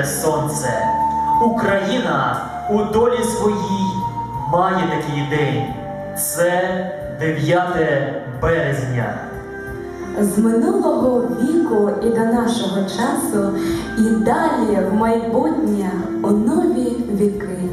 щедре сонце. Україна у долі своїй має такий день. Це 9 березня. З минулого віку і до нашого часу, і далі в майбутнє у нові віки.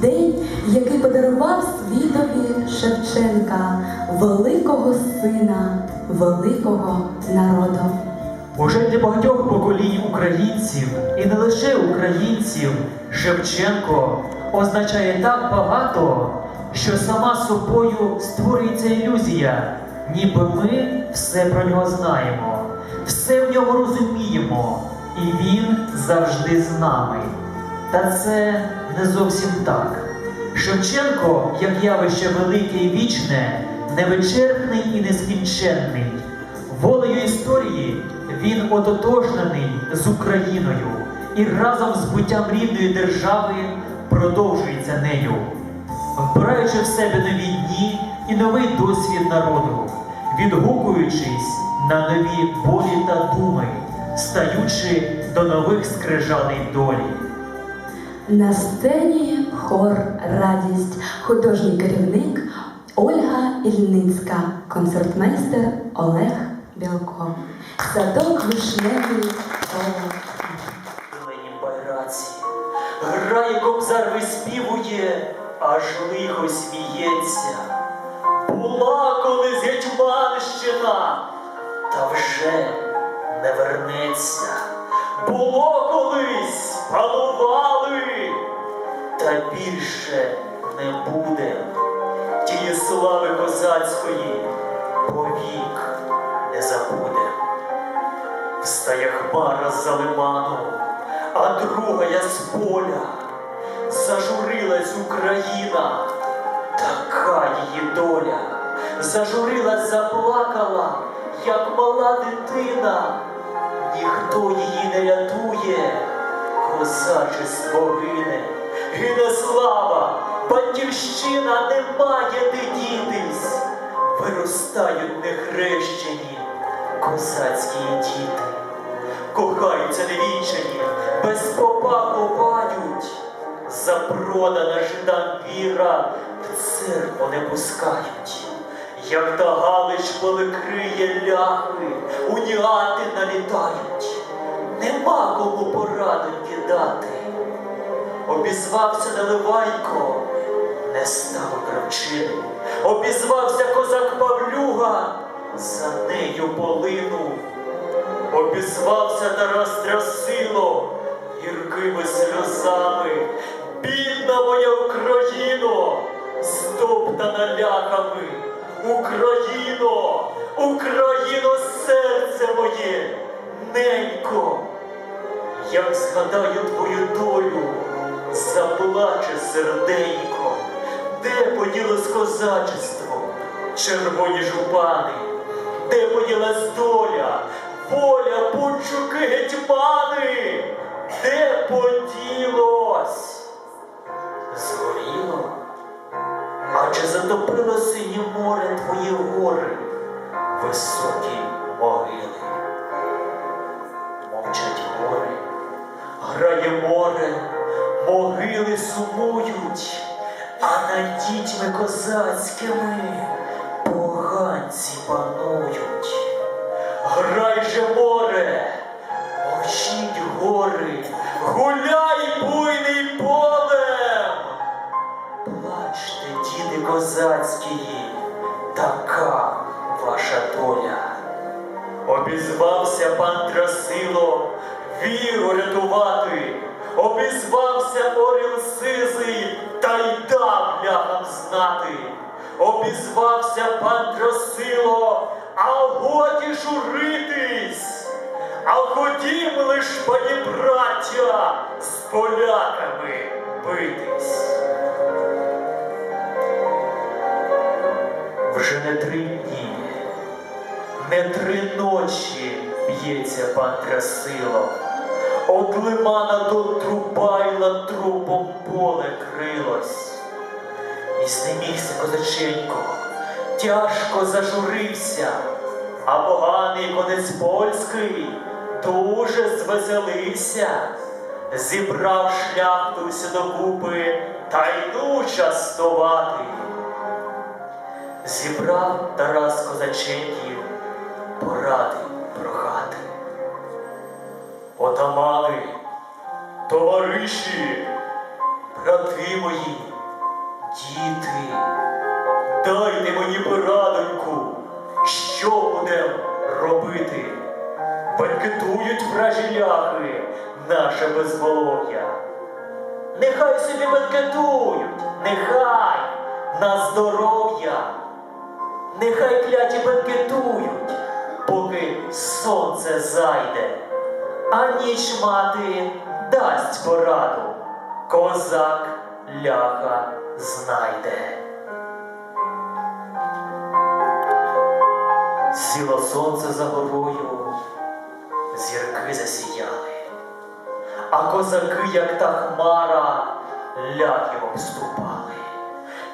День, який подарував світові Шевченка, великого сина, великого народу. Уже для багатьох поколінь українців, і не лише українців, Шевченко означає так багато, що сама собою створюється ілюзія, ніби ми все про нього знаємо, все в ньому розуміємо, і він завжди з нами. Та це не зовсім так. Шевченко, як явище велике і вічне, невичерпний і нескінченний. Волею історії він ототожнений з Україною і разом з буттям рідної держави продовжується нею, вбираючи в себе нові дні і новий досвід народу, відгукуючись на нові болі та думи, стаючи до нових скрижалей долі. На сцені хор Радість, художній керівник Ольга Ільницька, концертмейстер Олег Білко. Садок вишневий. Зеленім байраці, грає кобзар виспівує, аж лихо сміється. Була колись Гетьманщина, та вже не вернеться. Було колись, панували, та більше не буде. Тієї слави козацької Встає хмара з-за лиману, а друга я з поля. Зажурилась Україна, така її доля. Зажурилась, заплакала, як мала дитина. Ніхто її не рятує, козачество гине, гине слава, батьківщина не має де дітись. Виростають нехрещені козацькі діти, кохаються невінчані, без попа ховають, запродана жидам віра в церкву не пускають. Як та галич полекриє ляхи, уніати налітають, нема кому порадоньки дати. Обізвався Наливайко, не стало кравчини, обізвався козак Павлюга, за нею полинув. Обізвався Тарас Трясило гіркими сльозами. Бідна моя Україно, стоптана ляхами. Україно, Україно, серце моє, ненько. Як згадаю твою долю, заплаче серденько, де поділось козачество, червоні жупани, де поділась доля, воля, пунчуки, гетьмани, де поділось? Згоріло? А чи затопило синє море твої гори, високі могили? Мовчать гори, грає море, могили сумують, а над дітьми козацькими поганці панують. Грай же море, мовчіть гори, гуляй буйний полем. Плачте, діти козацькі, така ваша доля. Обізвався пан Трасило віру рятувати, обізвався Оріл Сизий, та й дав ляхам знати. Обізвався пан Трасило, а годі журитись, а ходім лиш, пані браття, з поляками битись. Вже не три дні, не три ночі б'ється пан Трясило. От лимана до Трубайла трупом поле крилось. І знемігся козаченько, тяжко зажурився, а поганий конець польський дуже звеселився, зібрав шляхту всю докупи та йду частувати. Зібрав Тарас козаченьків поради прохати. Отамани, товариші, брати мої, діти, дайте мені порадоньку, що будем робити. Бенкетують вражі ляхи наше безволов'я. Нехай собі бенкетують, нехай на здоров'я. Нехай кляті бенкетують, поки сонце зайде, а ніч мати дасть пораду, козак ляха знайде. Сіло сонце за горою, зірки засіяли, а козаки, як та хмара, ляхів обступали.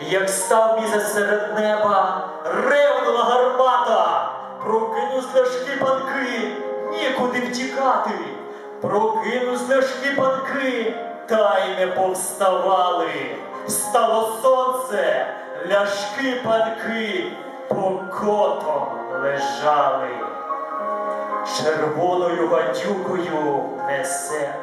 Як став місяць серед неба, ревнула гармата, прокинусь ляшки панки, нікуди втікати, прокинусь ляшки панки, та й не повставали. Встало сонце, ляшки панки покотом лежали. Червоною гадюкою несе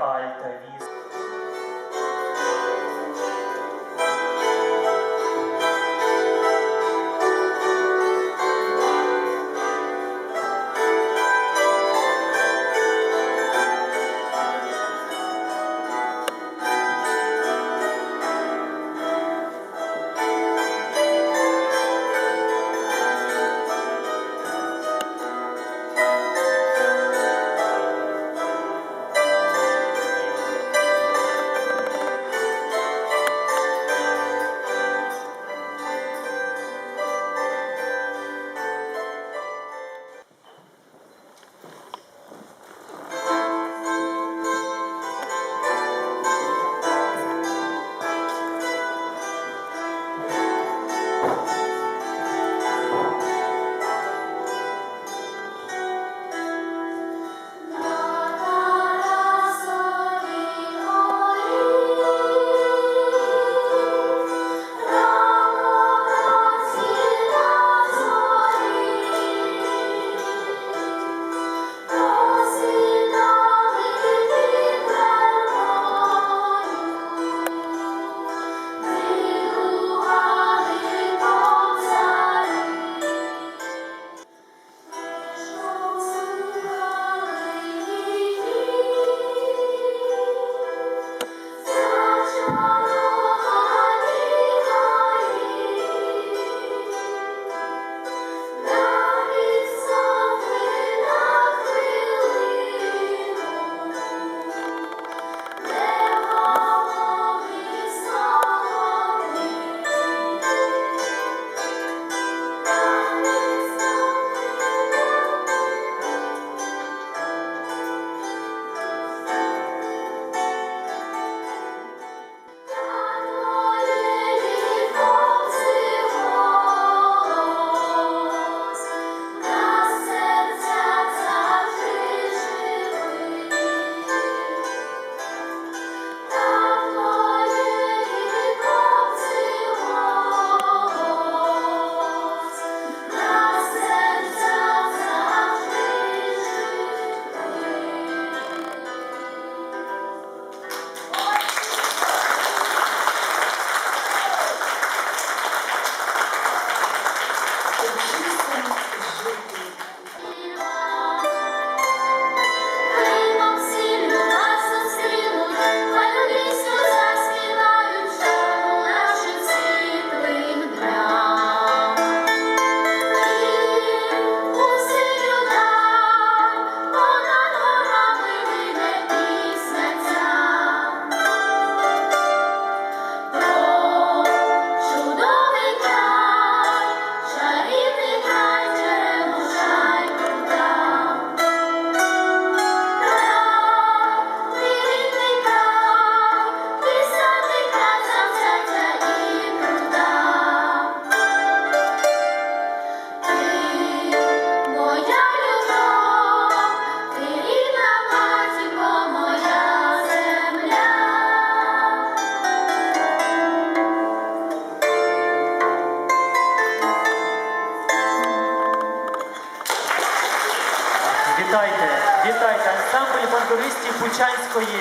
Вітайте, вітайте ансамбль бандуристів Бучанської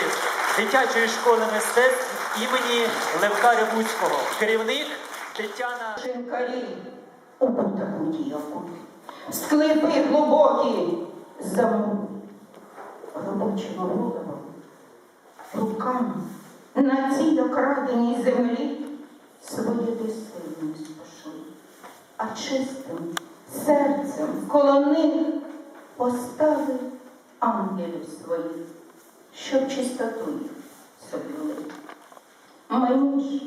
дитячої школи мистецтв імені Левка Рябуцького. Керівник Тетяна Шинкарі у бутаку дівку. Склипи глибокі заму робочими головами, руками на цій докраденій землі своє дисципліну спошли, а чистим серцем колоних постави ангелів своїх, щоб чистоту їх собі. Мені ж,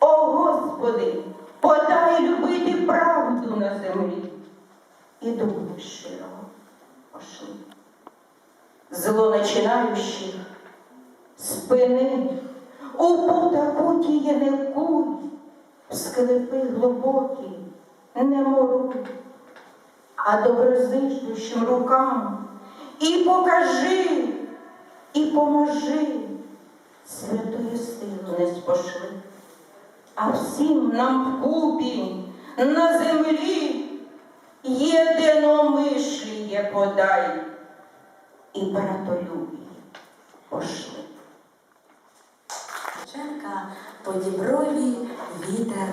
о Господи, подай любити правду на землі і духу щирого пошли. Зло начинаючих спини у пута путіє не куй, в склепи глибокі не моруй, а доброзичущим рукам. І покажи, і поможи. Святою силу не спошли, а всім нам вкупі на землі єдиномишліє подай. І братолюбіє пошли. Шевченка по діброві вітер